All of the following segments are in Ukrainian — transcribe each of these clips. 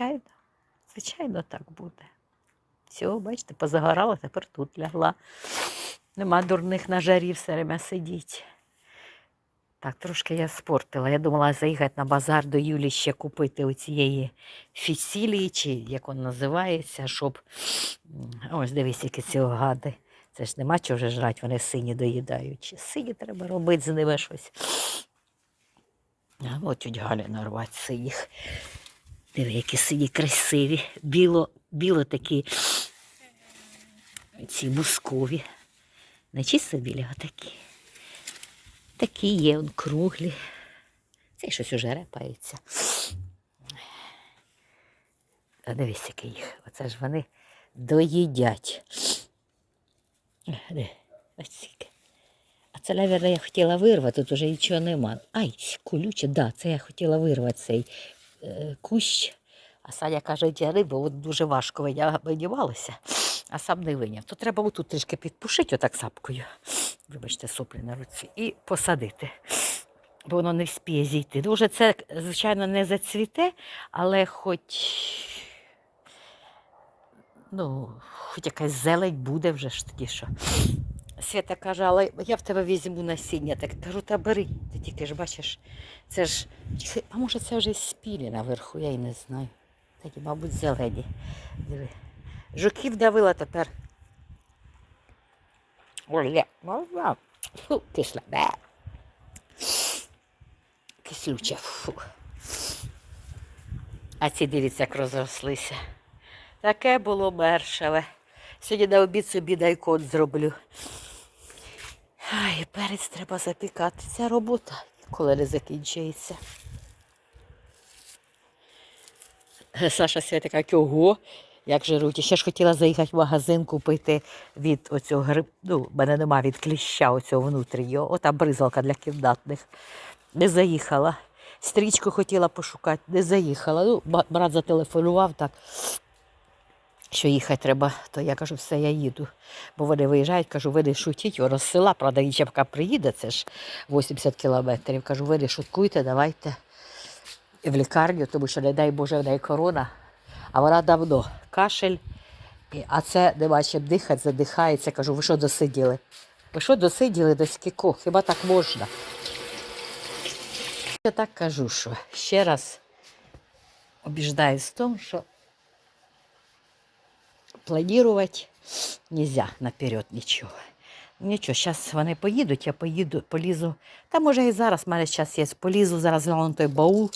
звичайно, звичайно, так буде. Все, бачите, позагорала, тепер тут лягла. Нема дурних на жарі все время сидіть. Так, трошки я спортила. Я думала заїхати на базар до Юлі ще купити оцієї фіцілії, чи як воно називається, щоб. Ось дивись, які ці гади. Це ж нема чого жрати, вони сині доїдають. Сині треба робити з ними щось. А от тють Галя нарвати синіх. Диви, які сині красиві. Біло, біло такі ці бускові. Не чисто білі, а такі. Є, он круглі. Це щось уже репається. А дивись, які їх. Оце ж вони доїдять. Ось. А це, мабуть, я хотіла вирвати, тут уже нічого нема. Ай, колюче, да, це я хотіла вирвати цей кущ. А Саня каже, ті риби от дуже важко винімалися, а сам не виняв. То треба отут трішки підпушити отак сапкою. Вибачте, соплі на руці, і посадити. Бо воно не вспіє зійти. Дуже це, звичайно, не зацвіте, але хоч, ну, хоч якась зелень буде вже ж тоді що. Свята каже, але я в тебе візьму насіння. Так кажу, та бери. Ти тільки ж бачиш, це ж. А може це вже спілі наверху, я й не знаю. Такі, мабуть, зелені. Диви. Жуків давила тепер. Ой, можна. Фу, кисла. Бе. Кислюча. Фу. А ці дивіться, як розрослися. Таке було мершеве. Сьогодні на обід собі дайкон зроблю. Ай, перець треба запікати. Ця робота коли не закінчується. Саша свята каже, ого, як жируть. І ще ж хотіла заїхати в магазин купити від оцього гриб. Ну, в мене нема від кліща оцього внутрішнього. Ота бризалка для кімнатних. Не заїхала. Стрічку хотіла пошукати, не заїхала. Ну, брат зателефонував так, що їхати треба, то я кажу, все, я їду. Бо вони виїжджають, кажу, ви не шутіть, воно з села, правда, і поки приїде, це ж 80 кілометрів. Кажу, ви не шуткуйте, давайте в лікарню, тому що, не дай Боже, в неї корона, а вона давно кашель, а це нема чим дихати, задихається. Кажу, ви що досиділи? Ви що досиділи до скількох? Хіба так можна? Я так кажу, що ще раз убіждаюсь в тому, що планувати нельзя наперед нічого. Нічого, зараз вони поїдуть, я поїду, полізу. Та може і зараз в мене час є. Полізу, зараз гляну той баул,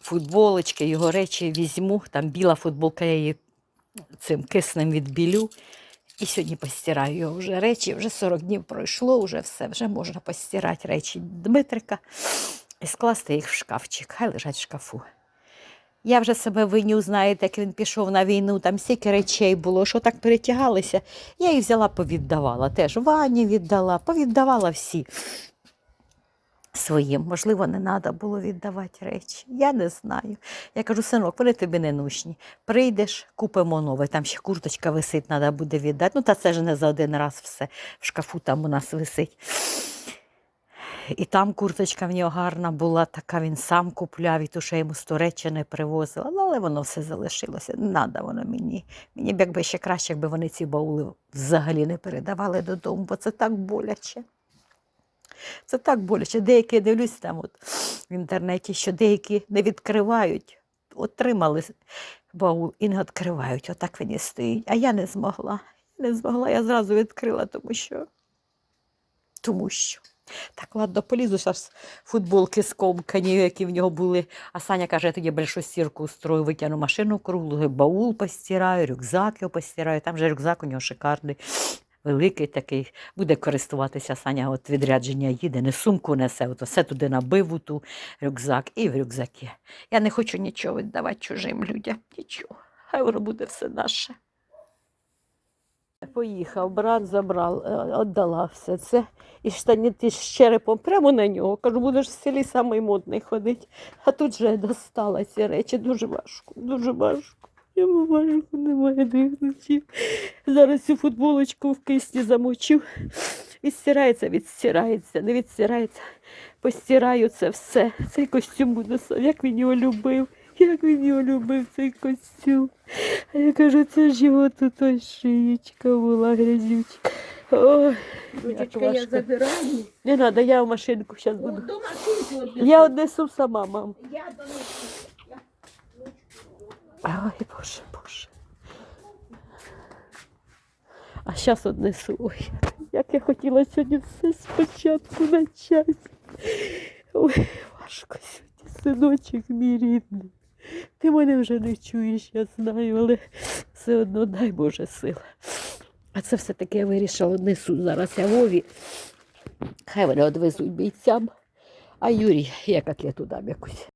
футболочки, його речі візьму. Там біла футболка, я її цим киснем відбілю. І сьогодні постираю його вже речі. Вже 40 днів пройшло, вже все, вже можна постирати речі Дмитрика і скласти їх в шкафчик. Хай лежать в шкафу. Я вже себе виню, знаєте, як він пішов на війну, там стільки речей було, що так перетягалися. Я їх взяла, повіддавала. Теж Вані віддала, повіддавала всі своїм. Можливо, не треба було віддавати речі. Я не знаю. Я кажу, синок, вони тобі не нужні. Прийдеш, купимо нове. Там ще курточка висить, треба буде віддати. Ну, та це ж не за один раз все. В шкафу там у нас висить. І там курточка в нього гарна була, така він сам купляв, і ту, що йому з Туреччини привозила. Ну, але воно все залишилося. Не треба воно мені. Мені б якби ще краще, якби вони ці баули взагалі не передавали додому, бо це так боляче. Це так боляче. Деякі я дивлюсь там от в інтернеті, що деякі не відкривають, отримали баул і не відкривають. Отак він і стоїть. А я не змогла. Не змогла, я зразу відкрила, тому що. Тому що. Так, ладно, полізу зараз футболки скомкані, які в нього були. А Саня каже, я тоді більшу стірку устрою, витягну машину круглу, баул постираю, рюкзак його постираю. Там же рюкзак у нього шикарний, великий такий. Буде користуватися Саня, от відрядження їде, не сумку несе, от все туди набив у ту рюкзак і в рюкзаки. Я не хочу нічого віддавати чужим людям. Нічого. Хай буде все наше. Поїхав, брат забрав, е, віддала все це. І штаніти з черепом прямо на нього. Кажу, будеш в селі самий модний ходити. А тут же я достала ці речі. Дуже важко, дуже важко. Йому важко, немає дихнучів. Зараз цю футболочку в кисні замочив. Відстирається, відстирається, не відстирається. Постираю це все. Цей костюм буде, як він його любив. Як він його любив, цей костюм. А я кажу, це ж його тут ось шиєчка була грязючка. Ой, як я забираю. Не треба, я в машинку зараз буду. До машинки однесу. Я однесу сама, мам. Я донесу. Я- Ой, Боже, Боже. А зараз однесу. Ой, як я хотіла сьогодні все спочатку почати. Ой, важко сьогодні, синочок мій рідний. Ти мене вже не чуєш, я знаю, але все одно дай Боже сила. А це все-таки я вирішила несу зараз я Вові. Хай вони одвезуть бійцям. А Юрій, як котлету дам якусь.